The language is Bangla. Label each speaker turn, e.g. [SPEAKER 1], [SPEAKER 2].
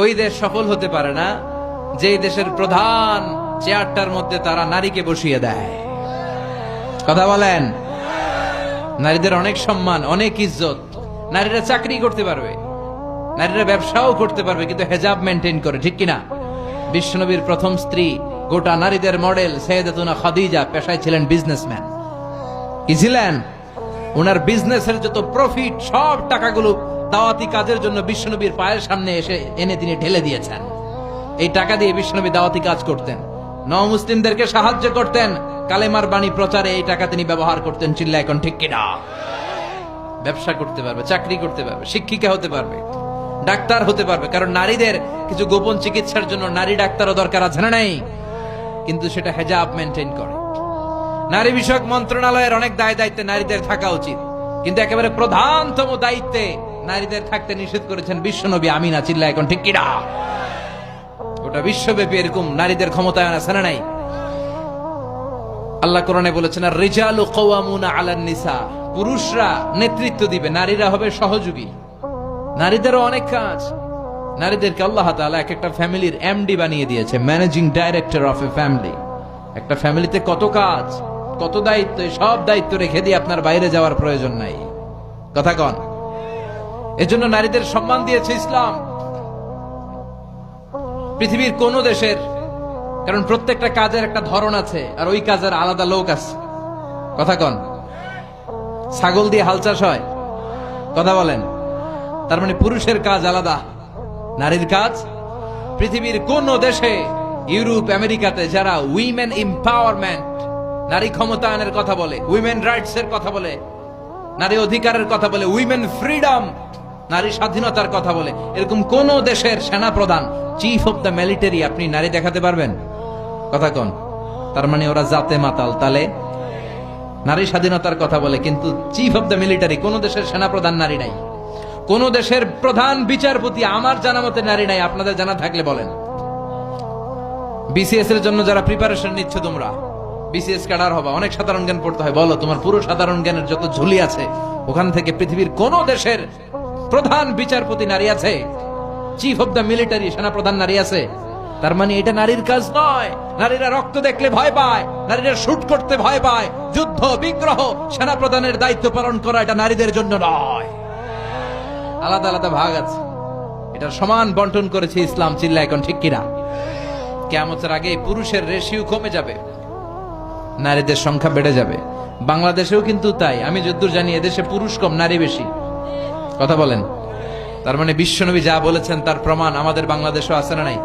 [SPEAKER 1] ওই দেশ সফল হতে পারে না, যেই দেশের প্রধান চেয়ারটার মধ্যে তারা নারীকে বসিয়ে দেয়। কথা বলেন? নারীদের অনেক সম্মান, অনেক ইজ্জত। নারীরা চাকরি করতে পারবে, নারীরা ব্যবসাও করতে পারবে, কিন্তু হেজাব মেনটেন করে, ঠিক কিনা? বিশ্বনবীর প্রথম স্ত্রী, গোটা নারীদের মডেল সৈয়দাতুনা খাদিজা, পেশায় ছিলেন বিজনেসম্যান কি ছিলেন? ওনার বিজনেসের যত প্রফিট সব টাকাগুলো দাওয়াতি কাজের জন্য বিশ্বনবীর পায়ের সামনে এসে এনে তিনি ঢেলে দিয়েছেন। এই টাকা দিয়ে বিশ্বনবী দাওয়াতি কাজ করতেন। ন মুসলিমদেরকে সাহায্য করতেন। কালেমার বাণী প্রচারে এই টাকা তিনি ব্যবহার করতেন চিল্লা এখন ঠিক কিনা? ব্যবসা করতে পারবে, চাকরি করতে পারবে, শিক্ষিকা হতে পারবে, ডাক্তার হতে পারবে। কারণ নারীদের কিছু গোপন চিকিৎসার জন্য নারী ডাক্তারও দরকার আছে না নাই? কিন্তু সেটা হেজাব মেনটেন করে। নারী বিষয়ক মন্ত্রণালয়ের অনেক দায় দায়িত্বে নারীদের থাকা উচিত। কিন্তু একেবারে প্রধানতম দায়িত্বে নারীদের থাকতে নিষেধ করেছেন বিশ্বনবী আমিনা চিল্লা এখন ঠিক কিনা? গোটা বিশ্বব্যাপী এরকম নারীদের ক্ষমতায়ন আছে না নাই। আল্লাহ কোরআনে বলেছেন রিজালু কওয়ামুনা আলান নিসা। পুরুষরা নেতৃত্ব দিবে, নারীরা হবে সহযোগী। নারীদেরও অনেক কাজ। নারীদেরকে আল্লাহ তাআলা এক একটা ফ্যামিলির এমডি বানিয়ে দিয়েছে, managing director of a family. একটা ফ্যামিলিতে কত কাজ? কত দায়িত্ব, সব দায়িত্ব রেখে দিয়ে আপনার বাইরে যাওয়ার প্রয়োজন নাই। কথা কন। এজন্য নারীদের সম্মান দিয়েছে ইসলাম। পৃথিবীর কোন দেশের, কারণ প্রত্যেকটা কাজের একটা ধরন আছে, আর ওই কাজের আলাদা লোক আছে। কথা কন। ছাগল দিয়ে হাল চাষ হয়? কথা বলেন। তার মানে পুরুষের কাজ আলাদা, নারীর কাজ। পৃথিবীর কোন দেশে, ইউরোপ, আমেরিকাতে যারা উইমেন এম্পাওয়ারমেন্ট নারী ক্ষমতায়নের কথা বলে উইমেন রাইটস এর কথা বলে, নারী অধিকারের কথা বলে উইমেন ফ্রিডম নারী স্বাধীনতার কথা বলে। এরকম কোন দেশের সেনা প্রধান চিফ অফ দ্য মিলিটারি আপনি নারী দেখাতে পারবেন? কথা কোন? তার মানে ওরা জাতে মাতাল তালে নারী স্বাধীনতার কথা বলে, কিন্তু চিফ অফ দ্য মিলিটারি কোন দেশের সেনা প্রধান নারী নাই। কোন দেশের প্রধান বিচারপতি আমার জানা মতে নারী নাই, আপনাদের জানা থাকলে বলেন। বিসিএস এর জন্য যারা প্রিপারেশন নিচ্ছ তোমরা। বিসিএস ক্যাডার হবা, অনেক সাধারণ জ্ঞান পড়তে হয়। বলো, তোমার পুরো সাধারণ জ্ঞানের যত ঝুলি আছে, ওখান থেকে পৃথিবীর কোন দেশের প্রধান বিচারপতি নারী আছে? চিফ অফ দ্য মিলিটারি সেনা প্রধান নারী আছে? তার মানে এটা নারীর কাজ নয়। নারীরা রক্ত দেখলে ভয় পায়, নারীরা শুট করতে ভয় পায়। যুদ্ধ, বিগ্রহ সেনা প্রধানের দায়িত্ব পালন করা এটা নারীদের জন্য নয়। আলাদা আলাদা ভাগ আছে। এটা সমান বন্টন করেছে ইসলাম চিল্লা এখন ঠিক কিনা? কেমতের আগে পুরুষের রেশিও কমে যাবে। নারীদের সংখ্যা বেড়ে যাবে। বাংলাদেশেও কিন্তু তাই। আমি যদ্দূর জানি, এদেশে পুরুষ কম, নারী বেশি। কথা বলেন। তার মানে বিশ্বনবী যা বলেছেন তার প্রমাণ আমাদের বাংলাদেশও আছে না নাই?